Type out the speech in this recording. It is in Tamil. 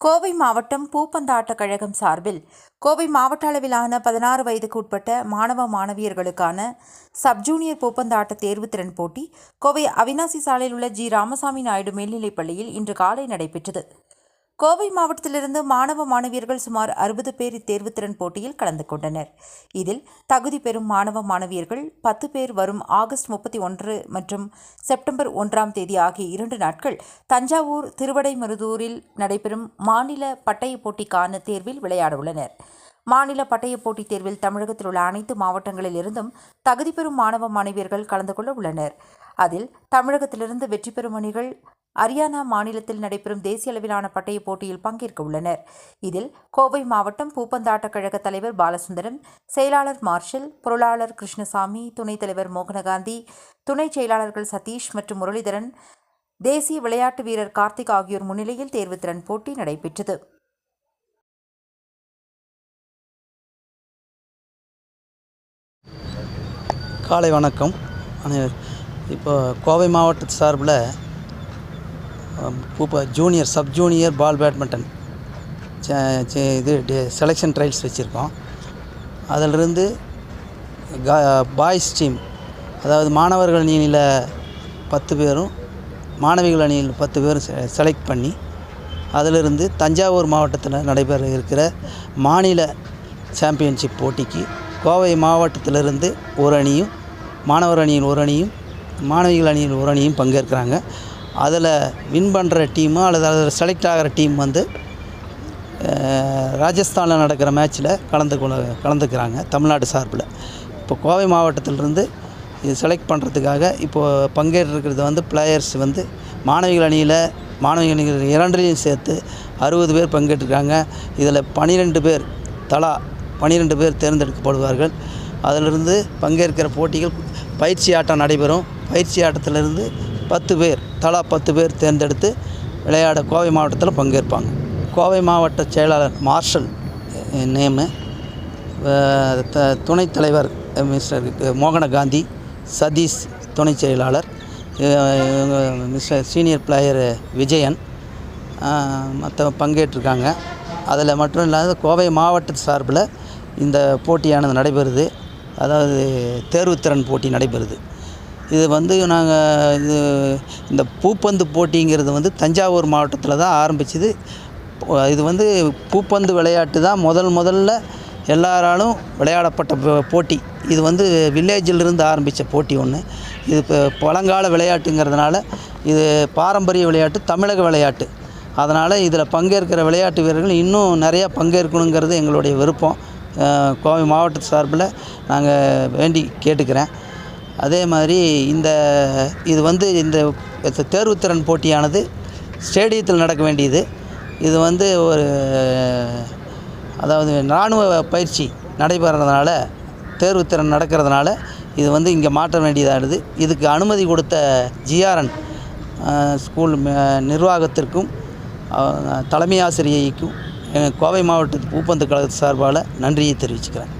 கோவை மாவட்டம் பூப்பந்தாட்டக் கழகம் சார்பில் கோவை மாவட்ட அளவிலான பதினாறு வயதுக்கு உட்பட்ட மாணவ மாணவியர்களுக்கான சப் ஜூனியர் பூப்பந்தாட்ட தேர்வுத்திறன் போட்டி கோவை அவினாசி சாலையில் உள்ள ஜி. ராமசாமி நாயுடு மேல்நிலைப் பள்ளியில் இன்று காலை நடைபெற்றது. கோவை மாவட்டத்திலிருந்து மாணவ மாணவியர்கள் சுமார் அறுபது பேர் இத்தேர்வுத்திறன் போட்டியில் கலந்து கொண்டனர். இதில் தகுதி பெறும் மாணவ மாணவியர்கள் பத்து பேர் வரும் ஆகஸ்ட் முப்பத்தி ஒன்று மற்றும் செப்டம்பர் ஒன்றாம் தேதி ஆகிய இரண்டு நாட்கள் தஞ்சாவூர் திருவடைமருதூரில் நடைபெறும் மாநில பட்டயப் போட்டிக்கான தேர்வில் விளையாட உள்ளனர் மாநில பட்டயப் போட்டித் தேர்வில் தமிழகத்தில் உள்ள அனைத்து மாவட்டங்களில் இருந்தும் தகுதி பெறும் மாணவ மாணவியர்கள் கலந்து கொள்ள உள்ளனர். அதில் தமிழகத்திலிருந்து வெற்றி பெறும் அணிகள் அரியானா மாநிலத்தில் நடைபெறும் தேசிய அளவிலான பட்டய போட்டியில் பங்கேற்க உள்ளனர். இதில் கோவை மாவட்டம் பூப்பந்தாட்டக் கழக தலைவர் பாலசுந்தரம் செயலாளர் மார்ஷல் பொருளாளர் கிருஷ்ணசாமி துணைத் தலைவர் மோகனகாந்தி துணைச் செயலாளர்கள் சதீஷ் மற்றும் முரளிதரன் தேசிய விளையாட்டு வீரர் கார்த்திக் ஆகியோர் முன்னிலையில் தேர்வுத்திறன் போட்டி நடைபெற்றது. காலை வணக்கம். இப்போ கோவை மாவட்ட சார்பில் junior sub junior ball badminton ச- இது செலெக்ஷன் ட்ரையல்ஸ் வச்சுருக்கோம். அதிலிருந்து பாய்ஸ் டீம் அதாவது மாணவர்கள் அணியில் பத்து பேரும் மாணவிகள் அணியில் பத்து பேரும் செ- செலக்ட் பண்ணி அதிலிருந்து தஞ்சாவூர் மாவட்டத்தில் நடைபெற இருக்கிற மாநில சாம்பியன்ஷிப் போட்டிக்கு கோவை மாவட்டத்திலிருந்து ஒரு அணியும் மாணவர் அணியில் ஒரு அணியும் மாணவிகள் அணியில் ஒரு அணியும் பங்கேற்கிறாங்க. அதில் வின் பண்ணுற டீமோ அல்லது அதில் செலக்ட் ஆகிற டீம் வந்து ராஜஸ்தானில் நடக்கிற மேட்ச்சில் கலந்து கலந்துக்கிறாங்க தமிழ்நாடு சார்பில். இப்போ கோவை மாவட்டத்திலிருந்து இது செலக்ட் பண்ணுறதுக்காக இப்போது பங்கேற்றிருக்கிறது வந்து பிளேயர்ஸ் வந்து மாணவிகள் அணியில் மாணவிகள் அணிகள் இரண்டிலையும் சேர்த்து அறுபது பேர் பங்கேற்றிருக்காங்க. இதில் பனிரெண்டு பேர் தலா பனிரெண்டு பேர் தேர்ந்தெடுக்கப்படுவார்கள். அதிலிருந்து பங்கேற்கிற போட்டிகள் பயிற்சி ஆட்டம் நடைபெறும். பயிற்சி ஆட்டத்திலிருந்து பத்து பேர் தலா பத்து பேர் தேர்ந்தெடுத்து விளையாட கோவை மாவட்டத்தில் பங்கேற்பாங்க. கோவை மாவட்ட செயலாளர் மார்ஷல் நேமு த துணைத் தலைவர் மிஸ்டர் மோகன காந்தி சதீஷ் துணைச் செயலாளர் இவங்க மிஸ்டர் சீனியர் பிளேயர் விஜயன் மற்ற பங்கேற்றிருக்காங்க. அதில் மட்டும் இல்லாத கோவை மாவட்ட சார்பில் இந்த போட்டியானது நடைபெறுது. அதாவது தேர்வுத்திறன் போட்டி நடைபெறுது. இது வந்து நாங்கள் இது இந்த பூப்பந்து போட்டிங்கிறது வந்து தஞ்சாவூர் மாவட்டத்தில் தான் ஆரம்பிச்சது. இது வந்து பூப்பந்து விளையாட்டு தான் முதல் முதல்ல எல்லாராலும் விளையாடப்பட்ட போட்டி. இது வந்து வில்லேஜில் இருந்து ஆரம்பித்த போட்டி ஒன்று இது இப்போ பழங்கால விளையாட்டுங்கிறதுனால இது பாரம்பரிய விளையாட்டு தமிழக விளையாட்டு. அதனால் இதில் பங்கேற்கிற விளையாட்டு வீரர்கள் இன்னும் நிறையா பங்கேற்கணுங்கிறது எங்களுடைய விருப்பம். கோவை மாவட்ட சார்பில் நாங்கள் வேண்டி கேட்டுக்கிறேன். அதே மாதிரி இந்த இது வந்து இந்த தேர்வுத்திறன் போட்டியானது ஸ்டேடியத்தில் நடக்க வேண்டியது. இது வந்து ஒரு அதாவது இராணுவ பயிற்சி நடைபெறதுனால தேர்வுத்திறன் நடக்கிறதுனால இது வந்து இங்கே மாற்ற வேண்டியதானது. இதுக்கு அனுமதி கொடுத்த ஜிஆர்என் ஸ்கூல் நிர்வாகத்திற்கும் தலைமை ஆசிரியைக்கும் கோவை மாவட்ட பூப்பந்து கழகத்து சார்பால் நன்றியை தெரிவிச்சுக்கிறேன்.